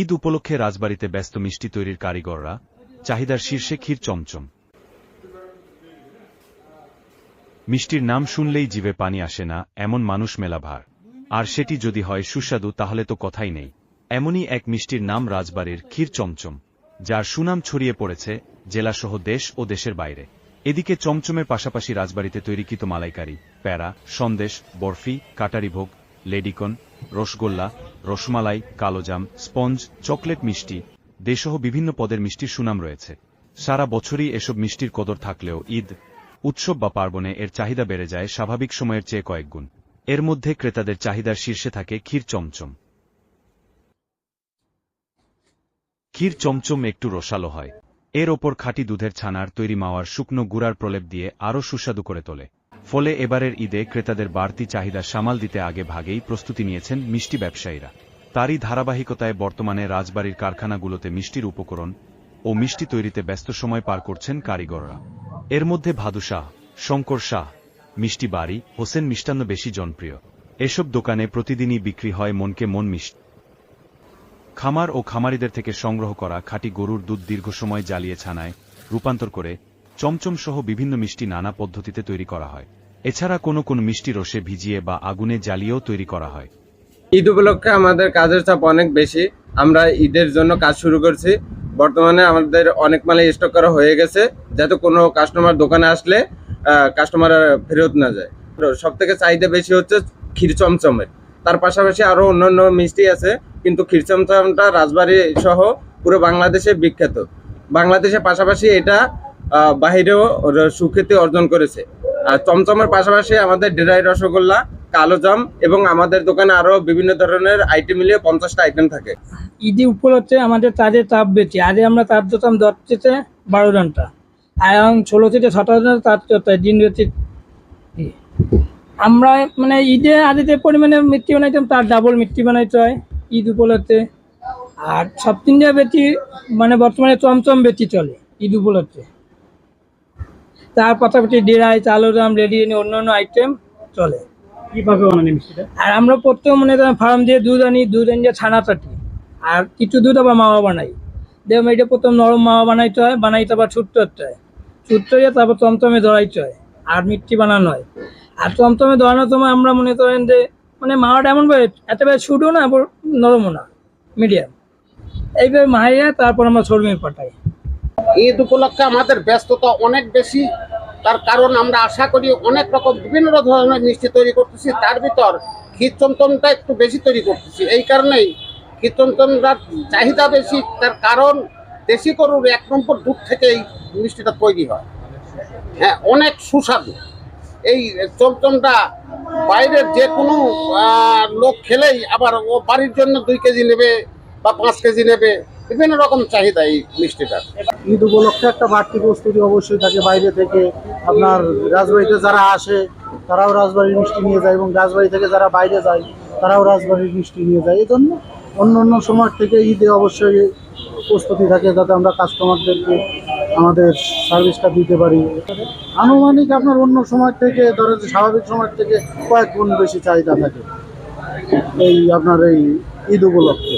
ঈদ উপলক্ষে রাজবাড়িতে ব্যস্ত মিষ্টি তৈরির কারিগররা, চাহিদার শীর্ষে ক্ষীর চমচম। মিষ্টির নাম শুনলেই জিভে পানি আসে না, এমন মানুষ মেলা ভার আর সেটি যদি হয় সুস্বাদু, তাহলে তো কথাই নেই। এমনই এক মিষ্টির নাম রাজবাড়ির ক্ষীর চমচম, যার সুনাম ছড়িয়ে পড়েছে জেলাসহ দেশ ও দেশের বাইরে। এদিকে চমচমের পাশাপাশি রাজবাড়িতে তৈরিকৃত মালাইকারি, প্যারা, সন্দেশ, বরফি, কাটারিভোগ লেডিকন, রসগোল্লা, রসমালাই, কালোজাম, স্পঞ্জ, চকলেট মিষ্টি দেশসহ বিভিন্ন পদের মিষ্টির সুনাম রয়েছে। সারা বছরই এসব মিষ্টির কদর থাকলেও ঈদ, উৎসব বা পার্বণে এর চাহিদা বেড়ে যায় স্বাভাবিক সময়ের চেয়ে কয়েকগুণ এর মধ্যে ক্রেতাদের চাহিদার শীর্ষে থাকে ক্ষীর চমচম। ক্ষীর চমচম একটু রসালো হয়। এর ওপর খাঁটি দুধের ছানার তৈরি মাওয়ার শুকনো গুড়ার প্রলেপ দিয়ে আরও সুস্বাদু করে তোলে। ফলে এবারের ঈদে ক্রেতাদের বাড়তি চাহিদা সামাল দিতে আগে ভাগেই প্রস্তুতি নিয়েছেন মিষ্টি ব্যবসায়ীরা। তারই ধারাবাহিকতায় বর্তমানে রাজবাড়ির কারখানাগুলোতে মিষ্টির উপকরণ ও মিষ্টি তৈরিতে ব্যস্ত সময় পার করছেন কারিগররা। এর মধ্যে ভাদু শাহ, শঙ্কর শাহ, মিষ্টি বাড়ি, হোসেন মিষ্টান্ন বেশি জনপ্রিয়। এসব দোকানে প্রতিদিনই বিক্রি হয় মনকে মন মিষ্টি। খামার ও খামারিদের থেকে সংগ্রহ করা খাঁটি গরুর দুধ দীর্ঘ সময় জ্বালিয়ে ছানায় রূপান্তর করে চমচম সহ বিভিন্ন মিষ্টি নানা পদ্ধতিতে তৈরি করা হয়। এছাড়া কোনো কোনো মিষ্টি রসে ভিজিয়ে বা আগুনে জ্বালিয়েও তৈরি করা হয়। ঈদ উপলক্ষে আমাদের কাজের চাপ অনেক বেশি। আমরা ঈদের জন্য কাজ শুরু করছি। বর্তমানে আমাদের অনেক মালে স্টক করা হয়ে গেছে, যাতে কোনো কাস্টমার দোকানে আসলে কাস্টমার ফেরত না যায়। সব থেকে চাহিদা বেশি হচ্ছে ক্ষীর চমচমের। তার পাশাপাশি আরও অন্যান্য মিষ্টি আছে, কিন্তু ক্ষীর চমচমটা রাজবাড়ি সহ পুরো বাংলাদেশে বিখ্যাত। বাংলাদেশের পাশাপাশি এটা বাহিরেও সুখ্যাতি অর্জন করেছে। আর চমচমের পাশাপাশি আমাদের ডেরাই রসগোল্লা, কালো জাম এবং আমাদের দোকানে আরও বিভিন্ন ধরনের আইটেম মিলিয়ে পঞ্চাশটা আইটেম থাকে। ঈদে উপলক্ষে আমাদের তাদের তাপ বেশি আগে আমরা তার দিতাম দশ থেকে বারো আর এখন ষোলো থেকে সতেরো ঘণ্টা তার দিন ই। আমরা মানে ঈদে আগে যে পরিমাণে মিষ্টি বানাইতাম, তার ডাবল মিষ্টি বানাইতে হয় ঈদ উপলক্ষে। আর সব তিন দিয়ে বেশি মানে বর্তমানে চমচম বেশি চলে ঈদ উপলক্ষে। তার পাশাপাশি ডেরাই চালুরাম রেডি অন্য অন্য আইটেম চলে। কীভাবে বানানি মিষ্টিটা আর আমরা প্রত্যেক মনে করেন ফার্ম দিয়ে দুধ আনি দুধ আনিয়ে ছানা চাটি। আর কিছু দুধ আবার মাওয়া বানাই। দেখুন এটা প্রথম নরম মাওয়া বানাইতে হয় বানাইতে আবার ছুট্ট করতে হয়। ছুট্ট হয়ে তারপর চমচমে ধরাইতে হয় আর মিষ্টি বানানো হয়। আর চমচমে ধরানোর সময় আমরা মনে করেন যে মানে মাওয়াটা এমনভাবে একেবারে ছুটো না আবার নরমও না মিডিয়াম এইভাবে মাহাইয়া তারপর আমরা শোরুমে পাঠাই। ঈদ উপলক্ষে আমাদের ব্যস্ততা অনেক বেশি। তার কারণ আমরা আশা করি অনেক রকম বিভিন্ন ধরনের মিষ্টি তৈরি করতেছি। তার ভিতর ক্ষীর একটু বেশি তৈরি করতেছি। এই কারণেই ক্ষীর চমচমটার চাহিদা বেশি। তার কারণ দেশি গরুর এক নম্বর দুধ থেকে এই মিষ্টিটা তৈরি হয়। হ্যাঁ অনেক সুস্বাদু। এই চমচমটা বাইরের যে কোনো লোক খেলেই আবার ও বাড়ির জন্য দুই কেজি নেবে বা পাঁচ কেজি নেবে। বিভিন্ন রকম চাহিদা এই মিষ্টিটার। ঈদ উপলক্ষে একটা বাড়তি প্রস্তুতি অবশ্যই থাকে বাইরে থেকে। আপনার রাজবাড়িতে যারা আসে, তারাও রাজবাড়ির মিষ্টি নিয়ে যায় এবং রাজবাড়ি থেকে যারা বাইরে যায়, তারাও রাজবাড়ির মিষ্টি নিয়ে যায়। এই জন্য অন্য অন্য সময় থেকে ঈদে অবশ্যই প্রস্তুতি থাকে যাতে আমরা কাস্টমারদেরকে আমাদের সার্ভিসটা দিতে পারি। আনুমানিক আপনার অন্য সময় থেকে ধরেন স্বাভাবিক সময় থেকে কয়েক গুণ বেশি চাহিদা থাকে এই আপনার এই ঈদ উপলক্ষে।